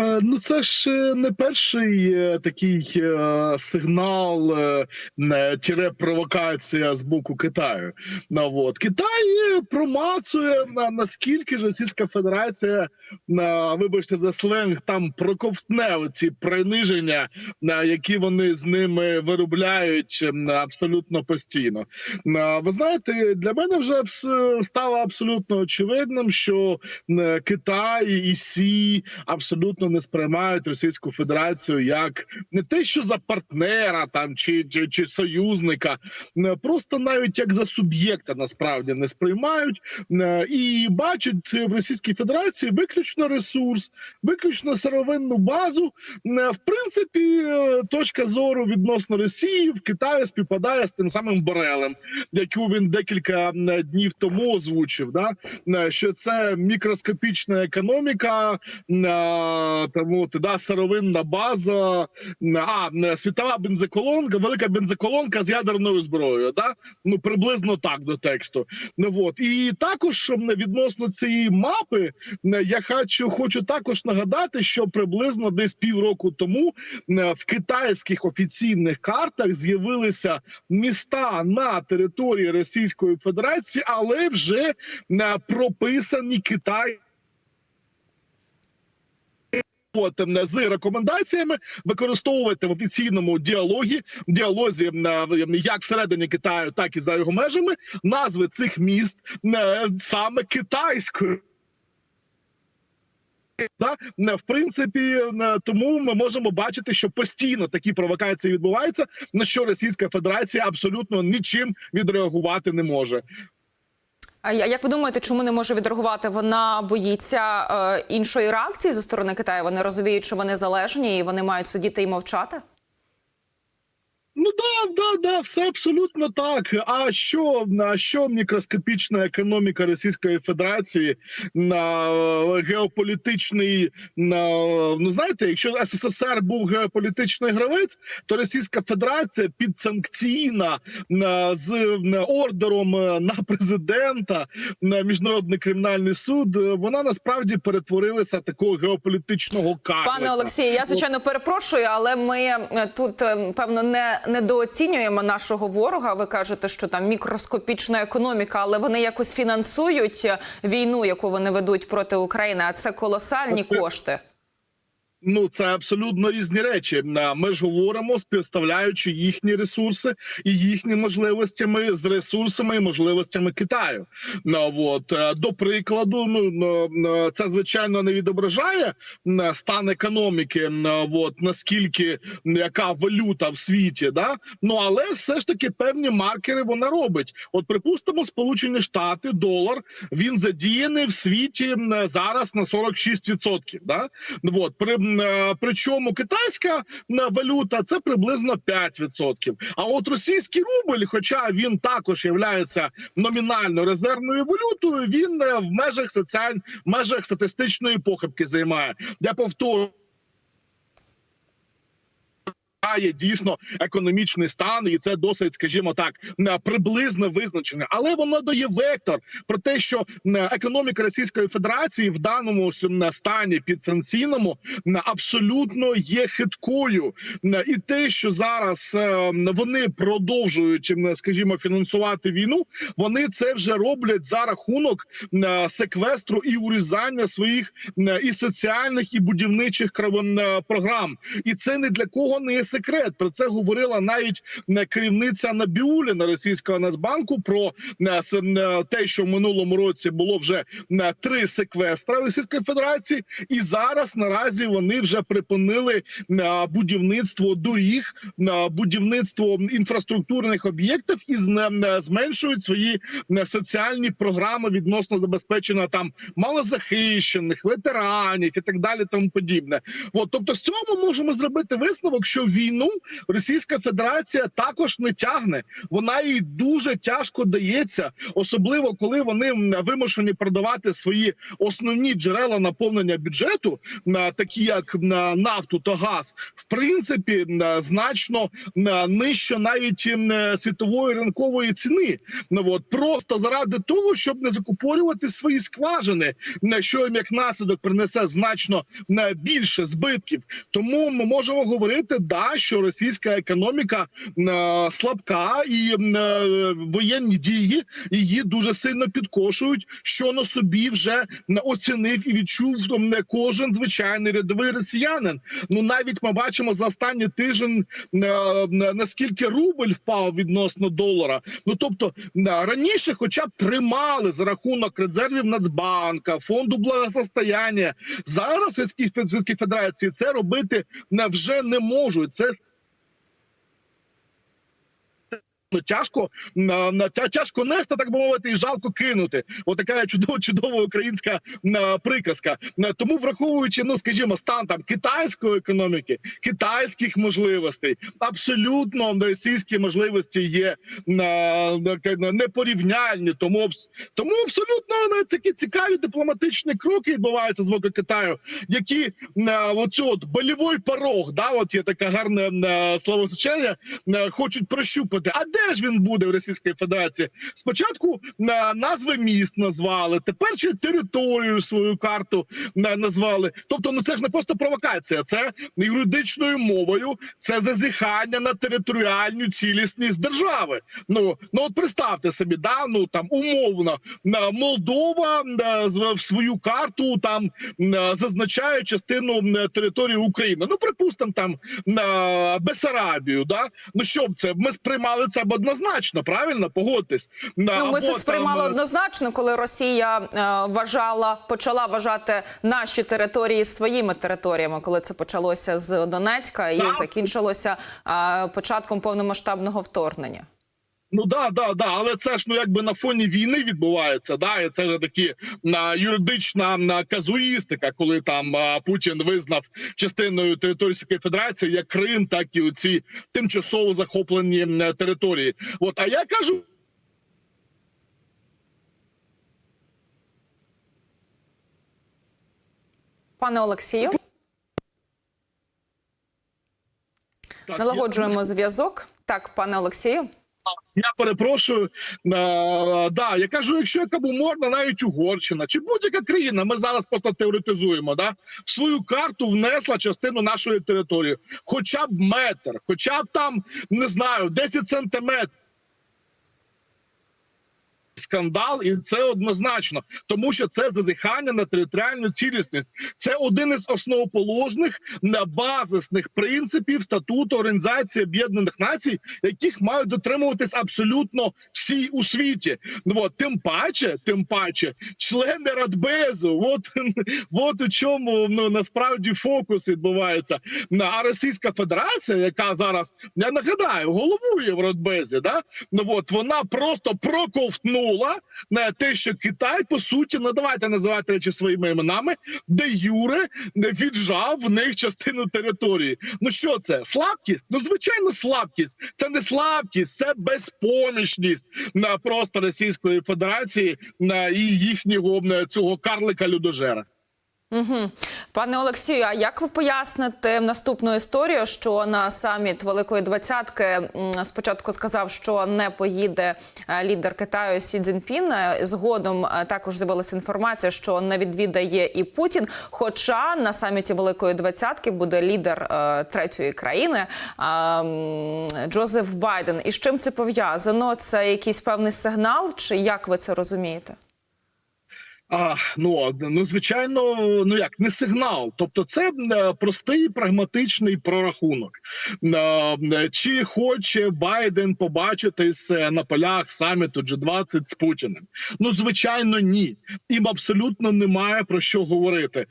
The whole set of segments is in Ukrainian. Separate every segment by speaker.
Speaker 1: Е, Ну, це ж е, не перший е, такий сигнал тире провокація з боку Китаю. От. Китай промацує на наскільки ж Російська Федерація, на вибачте за сленг, там проковтне оці приниження, на які вони з ними виробляють абсолютно постійно. Ви знаєте, для мене вже стало абсолютно очевидним, що Китай і Сі абсолютно не сприймають Російську Федерацію як не те, що за партнера там чи, чи, чи союзника, е, просто навіть як за суб'єкта насправді не сприймають е, і бачать в Російській Федерації виключно ресурс, виключно сировинну базу. Е, В принципі, точка зору відносно Росії в Китаї співпадає з тим самим Борелем, яку він декілька днів тому озвучив. Да? Що це мікроскопічна економіка, тому да, сировинна база, а світова бензоколонка, велика бензоколонка з ядерною зброєю. Да? Ну приблизно так до тексту. Ну от і також відносно цієї мапи, я хочу, хочу також нагадати, що приблизно десь півроку тому в китайських офіційних картах з'явилися міста на території Російської Федерації, але вже прописані Китай. От, з рекомендаціями використовувати в офіційному діалогі діалозі е, як всередині Китаю, так і за його межами назви цих міст е, саме китайською. Да? Е, В принципі, е, тому ми можемо бачити, що постійно такі провокації відбуваються, на що Російська Федерація абсолютно нічим відреагувати не може.
Speaker 2: А як ви думаєте, чому не може відреагувати? Вона боїться е, іншої реакції зі сторони Китаю. Вони розуміють, що вони залежні і вони мають сидіти і мовчати.
Speaker 1: Ну да, да, да, все абсолютно так. А що на що мікроскопічна економіка Російської Федерації на е, геополітичний на ну знаєте, якщо СССР був геополітичний гравець, то Російська Федерація підсанкційна на з на, ордером е, на президента на міжнародний кримінальний суд. е, Вона насправді перетворилася такого геополітичного карлика.
Speaker 2: Пане Олексію, я звичайно перепрошую, але ми е, тут е, певно не недооцінюємо нашого ворога. Ви кажете, що там мікроскопічна економіка, але вони якось фінансують війну, яку вони ведуть проти України. А це колосальні кошти.
Speaker 1: Ну це абсолютно різні речі. Ми ж говоримо, співставляючи їхні ресурси і їхні можливостями з ресурсами і можливостями Китаю. Ну, от е, до прикладу, ну ну, ну, це звичайно не відображає стан економіки. От наскільки яка валюта в світі, да ну але все ж таки певні маркери вона робить. От, припустимо, Сполучені Штати, долар він задіяний в світі зараз на 46%. Да? Вот при м, е, причому китайська м, валюта це приблизно 5%. А от російський рубль, хоча він також є номінально резервною валютою, він е, в межах соціаль... межах статистичної похибки займає. Я повторюю. Є дійсно економічний стан, і це досить, скажімо так, е, приблизно визначене, але воно дає вектор про те, що е, економіка Російської Федерації в даному м, стані підсанкційному абсолютно є хиткою, і те, що зараз е, вони продовжують, скажімо, фінансувати війну, вони це вже роблять за рахунок секвестру і урізання своїх і соціальних і будівничих програм. І це не для кого не є секрет. Про це говорила навіть е, керівниця Набіуліна російського Нацбанку про е, е, те, що в минулому році було вже три секвестра Російської Федерації, і зараз наразі вони вже припинили будівництво доріг, будівництво інфраструктурних об'єктів і зменшують свої соціальні програми відносно забезпечення там малозахищених ветеранів і так далі, тому подібне. От, тобто, з цього ми можемо зробити висновок, що війну Російська Федерація також не тягне. Вона їй дуже тяжко дається, особливо коли вони вимушені продавати свої основні джерела наповнення бюджету, такі як нафту та газ, в принципі значно нижче навіть світової ринкової ціни. Ну от просто заради того, щоб не закуповувати свої скважини, що їм як наслідок принесе значно більше збитків. Тому ми можемо говорити, да, що російська економіка м, слабка і е, воєнні дії її дуже сильно підкошують, що на собі вже оцінив і відчув м, кожен звичайний рядовий росіянин. Ну навіть ми бачимо за останній тиждень е, е, наскільки рубль впав відносно долара. Ну тобто е, раніше, хоча б тримали за рахунок резервів Нацбанка, фонду благосостояння. Зараз Російській Федерації це робити е, вже не можуть. Це Ну, тяжко на, на тя- тяжко нести, так би мовити, і жалко кинути. Отака чудова, чудова українська на, приказка. На, тому, враховуючи, ну скажімо, стан там китайської економіки, китайських можливостей, абсолютно російські можливості є на непорівняльні. Тому тому абсолютно ну, такі цікаві дипломатичні кроки відбуваються з боку Китаю, які оцю от больовий порог, да, от є таке гарне на, словосочення, хочуть прощупати. А де ж він буде в Російській Федерації? Спочатку на назви міст назвали, тепер ще територію свою карту назвали. Тобто, ну це ж не просто провокація, це юридичною мовою, це зазіхання на територіальну цілісність держави. Ну ну от представте собі, да ну там умовно Молдова на, з- в свою карту там на, зазначає частину території України. Ну припустимо, там на Бесарабію. Да? Ну що б це? Ми сприймали це однозначно, правильно? Погодьтесь. На,
Speaker 2: Ну, ми це сприймали
Speaker 1: там, е,
Speaker 2: однозначно, коли Росія е, вважала, почала вважати наші території своїми територіями, коли це почалося з Донецька і
Speaker 1: Так.
Speaker 2: закінчилося е, початком повномасштабного вторгнення.
Speaker 1: Ну да, да, да, але це ж ну якби на фоні війни відбувається. Да, і це вже такі на юридична на казуїстика, коли там а, Путін визнав частиною території Федерації як Крим, так і оці тимчасово захоплені території. От а я кажу.
Speaker 2: Пане Олексію,
Speaker 1: Так,
Speaker 2: налагоджуємо зв'язок. Так, пане Олексію.
Speaker 1: Я перепрошую. А, да, я кажу, якщо яка можна, навіть Угорщина чи будь-яка країна, ми зараз просто теоретизуємо, да, в свою карту внесла частину нашої території, хоча б метр, хоча б там не знаю, 10 сантиметрів. Скандал, і це однозначно, тому що це зазіхання на територіальну цілісність. Це один із основоположних базисних принципів статуту Організації Об'єднаних Націй, яких мають дотримуватись абсолютно всі у світі. Ну от тим паче, тим паче, члени Радбезу. От, от у чому ну насправді фокус відбувається. А Російська Федерація, яка зараз я нагадаю, головує в Радбезі, да ну от вона просто проковтнула на те, що Китай по суті, ну давайте називати речі своїми іменами, де Юре віджав в них частину території. Ну що це? Слабкість? Ну звичайно, слабкість. Це не слабкість, це безпомічність на просто Російської Федерації на і їхнього цього карлика людожера.
Speaker 2: Угу. Пане Олексію, а як ви поясните наступну історію, що на саміт Великої Двадцятки спочатку сказав, що не поїде е, лідер Китаю Сі Цзіньпін. е, Згодом е, також з'явилася інформація, що не відвідає і Путін. Хоча на саміті Великої Двадцятки буде лідер третьої країни Джозеф Байден. І з чим це пов'язано? Це якийсь певний сигнал, чи як ви це розумієте?
Speaker 1: А, ну, ну звичайно, ну як не сигнал. Тобто, це е, простий прагматичний прорахунок. Е, е, Чи хоче Байден побачитись на полях саміту G20 з Путіним? Ну, звичайно, ні. Їм абсолютно немає про що говорити.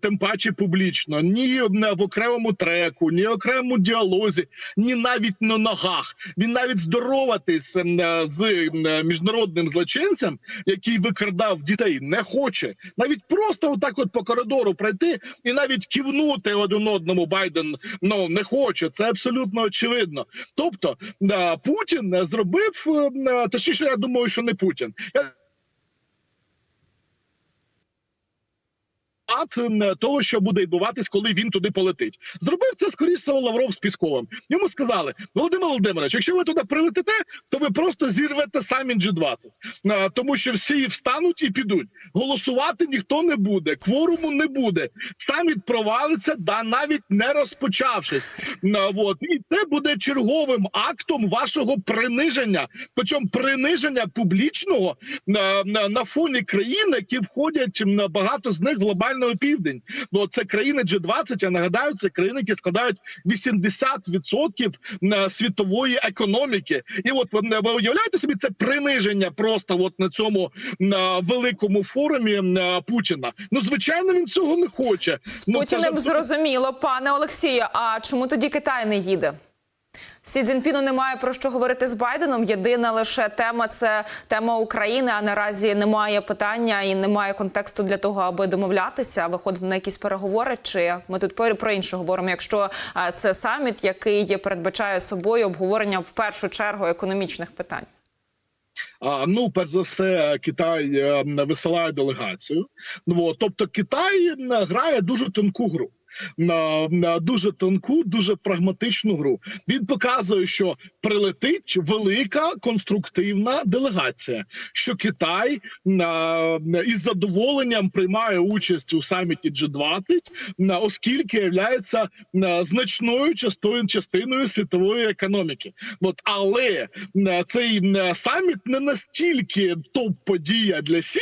Speaker 1: Тим паче публічно, ні в окремому треку, ні в окремому діалозі, ні навіть на ногах. Він навіть здороватись з міжнародним злочинцем, який викрадав дітей, не хоче навіть просто отак, от по коридору пройти і навіть кивнути один одному Байден ну не хоче. Це абсолютно очевидно. Тобто е, Путін е, зробив е, точніше, я думаю, що не Путін. Я Ад того, що буде відбуватись, коли він туди полетить, зробив це скоріше Лавров з Пісковим. Йому сказали: Володимир Володимирович, якщо ви туди прилетите, то ви просто зірвете саміт G20. Е, тому що всі встануть і підуть. Голосувати ніхто не буде, кворуму не буде. Саміт провалиться, да навіть не розпочавшись. Вот і це буде черговим актом вашого приниження, причому приниження публічного на, фоні країн, які входять на багато з них в глобальний південь. Бо це країни G20, Я нагадаю, це країни, які складають 80% на світової економіки. І от ви, ви уявляєте собі це приниження просто от на цьому на великому форумі на Путіна. Ну звичайно, він цього не хоче.
Speaker 2: З
Speaker 1: Ну, це
Speaker 2: Путіним
Speaker 1: абсолютно-
Speaker 2: зрозуміло, пане Олексію. А чому тоді Китай не їде? Сі Цзіньпіну немає про що говорити з Байденом. Єдина лише тема це тема України. А наразі немає питання і немає контексту для того, аби домовлятися, виходити на якісь переговори. Чи ми тут про- інше говоримо? Якщо е, це саміт, який передбачає собою обговорення в першу чергу економічних питань.
Speaker 1: Ну, перш за все, Китай е, висилає делегацію. Ну, тобто, Китай грає дуже тонку гру. На, на дуже тонку, дуже прагматичну гру. Він показує, що прилетить велика конструктивна делегація. Що Китай на, із задоволенням приймає участь у саміті G20, на, оскільки є значною частиною частиною світової економіки. От але е, цей е, саміт не настільки топ-подія для Сі,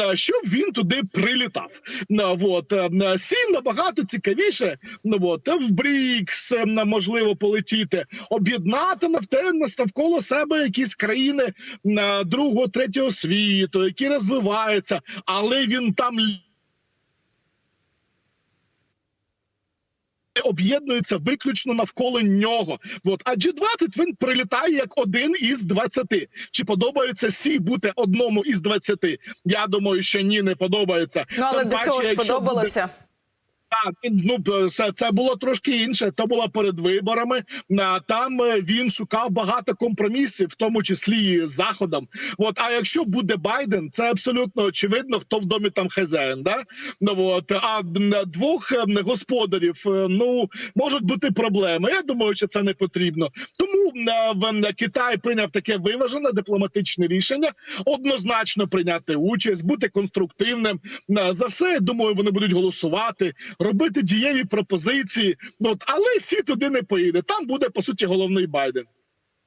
Speaker 1: е, щоб він туди прилітав. Е, От е, Сі набагато цікавіше. Ну, От, в Брікс е, можливо полетіти, об'єднати навколо себе якісь країни е, другого, третього світу, які розвиваються, але він там об'єднується виключно навколо нього. От а G20 він прилітає як один із 20. Чи подобається Сі бути одному із 20? Я думаю, що ні, не подобається.
Speaker 2: Ну але
Speaker 1: Тим
Speaker 2: до
Speaker 1: паче,
Speaker 2: цього ж
Speaker 1: якщо буде-
Speaker 2: подобалося.
Speaker 1: Так, ну це, це було трошки інше. То було перед виборами. Там е, він шукав багато компромісів, в тому числі і з заходом. От а якщо буде Байден, це абсолютно очевидно, хто в домі там хазяїн. Да? Ну от а двох е, господарів е, ну можуть бути проблеми. Я думаю, що це не потрібно. Тому в- Китай прийняв таке виважене дипломатичне рішення, однозначно прийняти участь, бути конструктивним. За все, я думаю, вони будуть голосувати робити дієві пропозиції. Ну, От, але сі туди не поїде. Там буде по суті головний Байден.